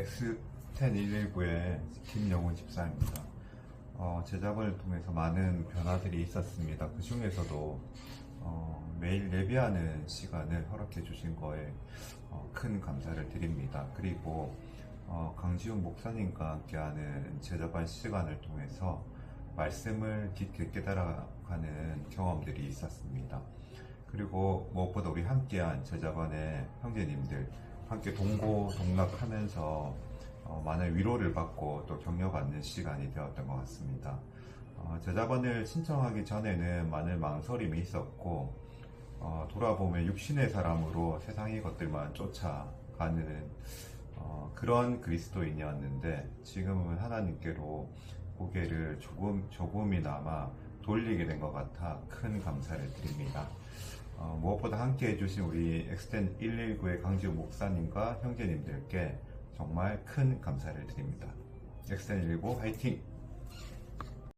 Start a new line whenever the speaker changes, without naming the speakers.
X10 119의 김영훈 집사입니다. 어, 제작을 통해서 많은 변화들이 있었습니다. 그 중에서도 어, 매일 예배하는 시간을 허락해 주신 거에 어, 큰 감사를 드립니다. 그리고 어, 강지훈 목사님과 함께하는 제자반 시간을 통해서 말씀을 깊게 깨달아가는 경험들이 있었습니다. 그리고 무엇보다 우리 함께한 제자반의 형제님들 함께 동고 동락하면서 어, 많은 위로를 받고 또 격려받는 시간이 되었던 것 같습니다. 어, 제자반을 신청하기 전에는 많은 망설임이 있었고 어, 돌아보면 육신의 사람으로 세상의 것들만 쫓아가는 어, 그런 그리스도인이었는데 지금은 하나님께로 고개를 조금 조금이나마 돌리게 된 것 같아 큰 감사를 드립니다. 어, 무엇보다 함께 해주신 우리 엑스텐 119의 강지우 목사님과 형제님들께 정말 큰 감사를 드립니다. 엑스텐 119 화이팅!